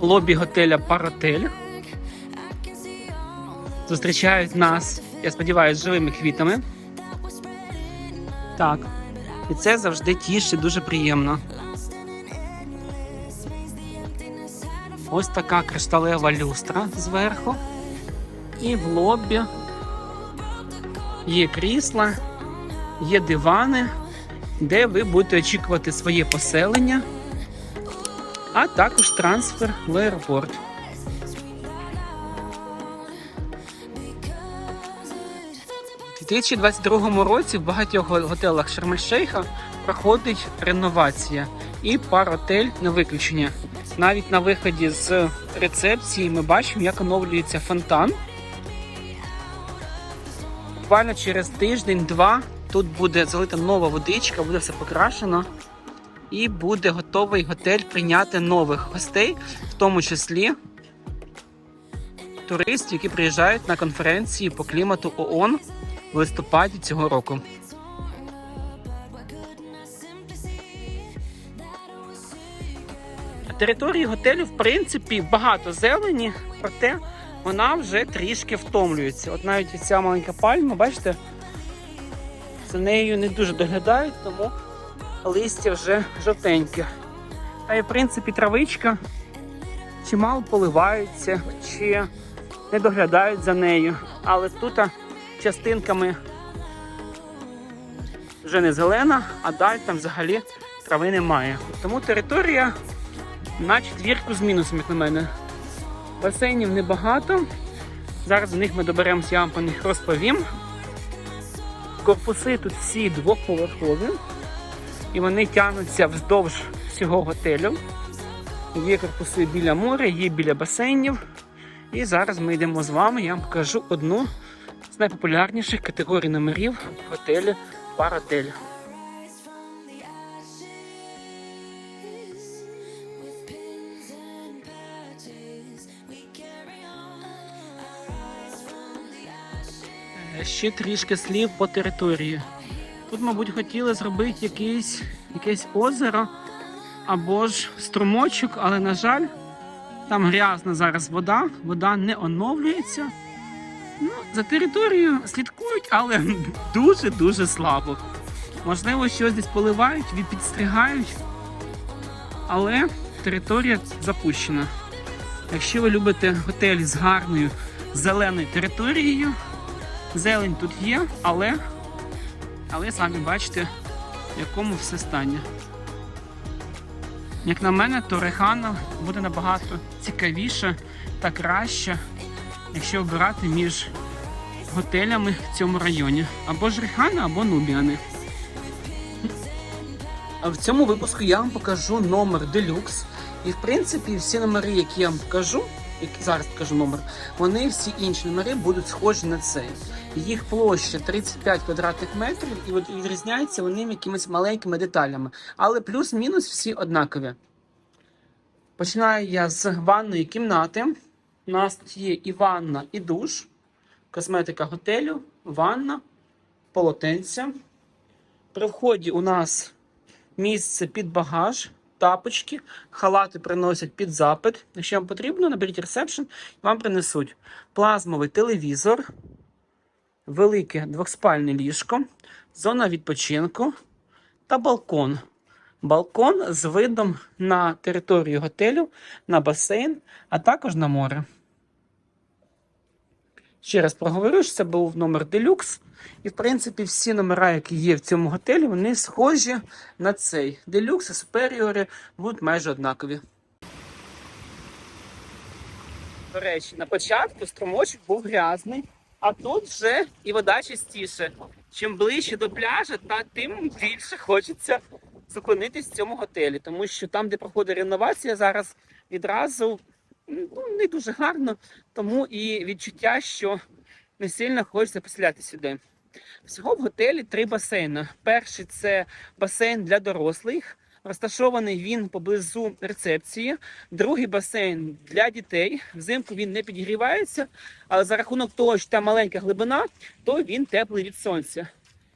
лобі готеля Паротель. Зустрічають нас, я сподіваюся, живими квітами. Так. І це завжди тішить, дуже приємно. Ось така кришталева люстра зверху. І в лобі є крісла, є дивани, де ви будете очікувати своє поселення, а також трансфер в аеропорт. У 2022 році в багатьох готелах Шарм-ель-Шейха проходить реновація і паротель на виключення. Навіть на виході з рецепції ми бачимо, як оновлюється фонтан. Буквально через тиждень-два тут буде залита нова водичка, буде все покрашено. І буде готовий готель прийняти нових гостей, в тому числі туристів, які приїжджають на конференції по клімату ООН в листопаді цього року. Території готелю, в принципі, багато зелені, проте вона вже трішки втомлюється. От навіть ця маленька пальма, бачите, за нею не дуже доглядають, тому листя вже жовтеньке. Та й в принципі травичка чи мало поливаються, чи не доглядають за нею. Але тут частинками вже не зелена, а далі там взагалі трави немає. Тому територія на четвірку з мінусом, як на мене. Басейнів небагато. Зараз до них ми доберемося, я вам про них розповім. Корпуси тут всі двохповерхові, і вони тягнуться вздовж всього готелю. Є корпуси біля моря, є біля басейнів. І зараз ми йдемо з вами. Я вам покажу одну з найпопулярніших категорій номерів в готелі Паротель. Е, Ще трішки слів по території. Тут, мабуть, хотіли зробити якийсь, якесь озеро або ж струмочок, але, на жаль, там грязна зараз вода, вода не оновлюється. Ну, за територією слідкують, але дуже-дуже слабо. Можливо, щось десь поливають, підстрігають, але територія запущена. Якщо ви любите готель з гарною зеленою територією, зелень тут є, але, але самі бачите, в якому все стані. Як на мене, то Рехана буде набагато цікавіше та краще, якщо обирати між готелями в цьому районі. Або ж Рехана, або Нубіани. В цьому випуску я вам покажу номер Deluxe. І в принципі всі номери, які я вам покажу, зараз покажу номер, вони всі інші номери будуть схожі на цей. Їх площа 35 квадратних метрів, і от відрізняються вони якимись маленькими деталями. Але плюс-мінус всі однакові. Починаю я з ванної кімнати. У нас тут є і ванна, і душ, косметика готелю, ванна, полотенця. При вході у нас місце під багаж, тапочки, халати приносять під запит. Якщо вам потрібно, наберіть ресепшн, вам принесуть плазмовий телевізор, велике двохспальне ліжко, зона відпочинку та балкон. Балкон з видом на територію готелю, на басейн, а також на море. Ще раз проговорю, що це був номер делюкс. І, в принципі, всі номера, які є в цьому готелі, вони схожі на цей. Делюкс і суперіори будуть майже однакові. До речі, на початку струмочок був грязний, а тут вже і вода чистіше. Чим ближче до пляжа, та тим більше хочеться зупинитись в цьому готелі, тому що там, де проходить реновація, зараз відразу ну, не дуже гарно, тому і відчуття, що не сильно хочеться поселяти сюди. Всього в готелі три басейни. Перший це басейн для дорослих. Розташований він поблизу рецепції. Другий басейн для дітей. Взимку він не підігрівається, але за рахунок того, що там маленька глибина, то він теплий від сонця.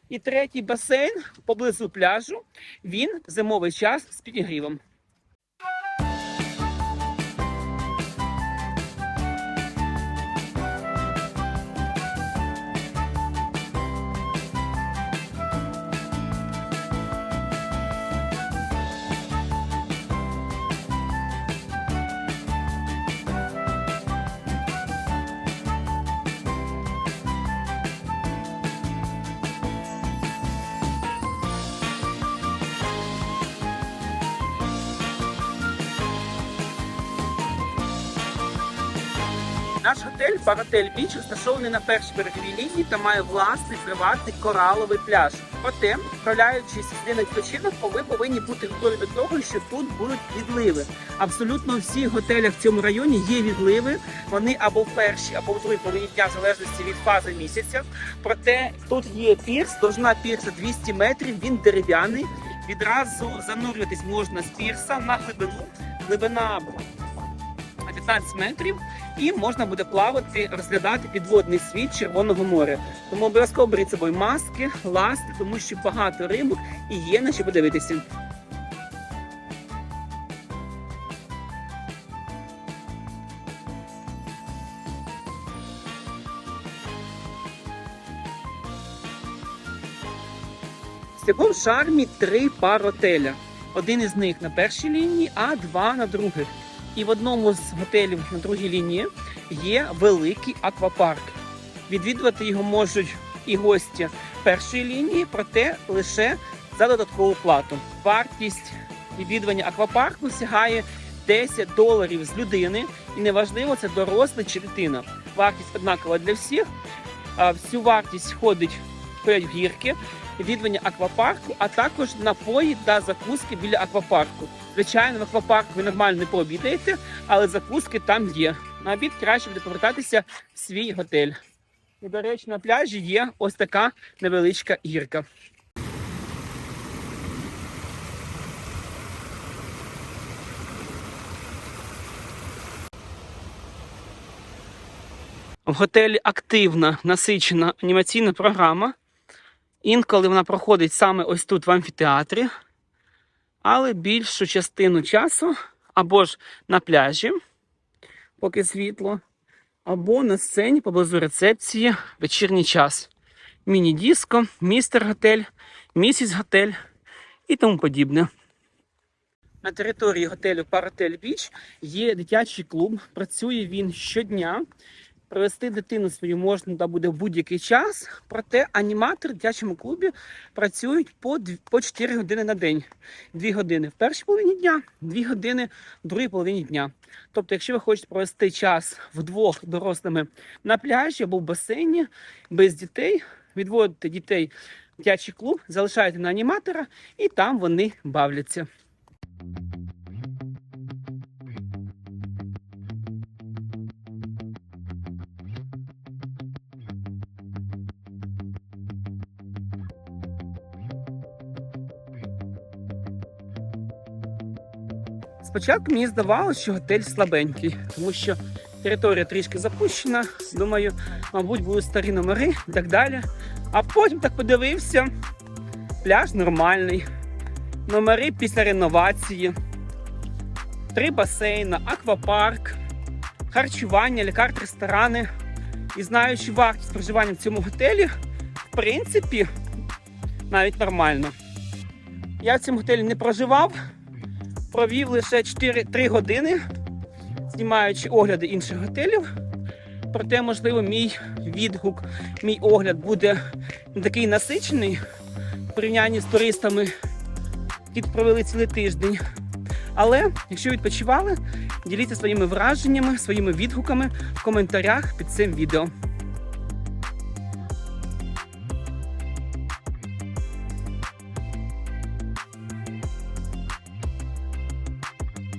І третій басейн поблизу пляжу. Він зимовий час з підігрівом. Наш готель Паратель Біч розташований на першій береговій лінії та має власний приватний кораловий пляж. Проте, вправляючись сюди на відпочинок, ви повинні бути готові до того, що тут будуть відливи. Абсолютно у всіх готелях в цьому районі є відливи. Вони або в першій, або в другій половині дня, в залежності від фази місяця. Проте тут є пірс, довжина пірса 200 метрів, він дерев'яний. Відразу занурюватись можна з пірса на глибину. Глибина 15 метрів, і можна буде плавати, розглядати підводний світ Червоного моря. Тому обов'язково беріть з собою маски, ласти, тому що багато рибок і є на що подивитися. Всього в шармі три пар отеля. Один із них на першій лінії, а два на других. І в одному з готелів на другій лінії є великий аквапарк. Відвідувати його можуть і гості першої лінії, проте лише за додаткову плату. Вартість відвідування аквапарку сягає 10 доларів з людини, і неважливо, це дорослий чи дитина. Вартість однакова для всіх. Всю вартість входить входять гірки, відвідування аквапарку, а також напої та закуски біля аквапарку. Звичайно, в аквапарку ви нормально не пообідаєте, але закуски там є. На обід краще буде повертатися в свій готель. І, до речі, на пляжі є ось така невеличка гірка. В готелі активна насичена анімаційна програма. Інколи вона проходить саме ось тут в амфітеатрі, але більшу частину часу або ж на пляжі, поки світло, або на сцені поблизу рецепції вечірній час. Міні-диско, містер готель, місіс готель і тому подібне. На території готелю Паратель Біч є дитячий клуб. Працює він щодня. Привезти дитину свою можна буде в будь-який час. Проте аніматори в дитячому клубі працюють по, дв- по 4 години на день. 2 години в першій половині дня, 2 години в другій половині дня. Тобто, якщо ви хочете провести час вдвох дорослими на пляжі або в басейні без дітей, відводите дітей в дитячий клуб, залишаєте на аніматора, і там вони бавляться. Спочатку мені здавалося, що готель слабенький, тому що територія трішки запущена. Думаю, мабуть, будуть старі номери і так далі. А потім так подивився, пляж нормальний, номери після реновації, три басейни, аквапарк, харчування, лікарт, ресторани. І знаючи вартість проживання в цьому готелі, в принципі, навіть нормально. Я в цьому готелі не проживав провів лише 4-3 години, знімаючи огляди інших готелів. Проте, можливо, мій відгук, мій огляд буде не такий насичений в порівнянні з туристами, які провели цілий тиждень. Але якщо відпочивали, діліться своїми враженнями, своїми відгуками в коментарях під цим відео.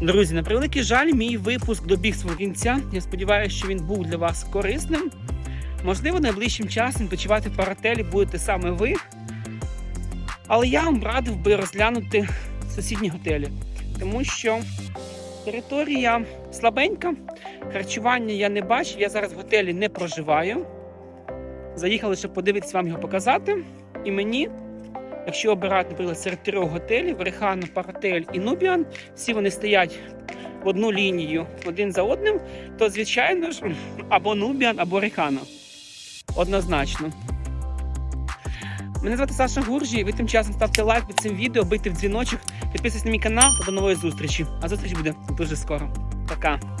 Друзі, на превеликий жаль, мій випуск добіг свого кінця. Я сподіваюся, що він був для вас корисним. Можливо, найближчим часом відпочивати в будете саме ви. Але я вам радив би розглянути сусідні готелі, тому що територія слабенька, харчування я не бачу, я зараз в готелі не проживаю. Заїхали, щоб подивитися вам його показати. І мені Якщо обирати, наприклад, серед трьох готелів Рехано, Паратель і Нубіан, всі вони стоять в одну лінію один за одним, то звичайно ж або Нубіан, або Рехана. Однозначно. Мене звати Саша Гуржі. Ви тим часом ставте лайк під цим відео, бийте в дзвіночок, підписуйтесь на мій канал до нової зустрічі. А зустріч буде дуже скоро. Пока.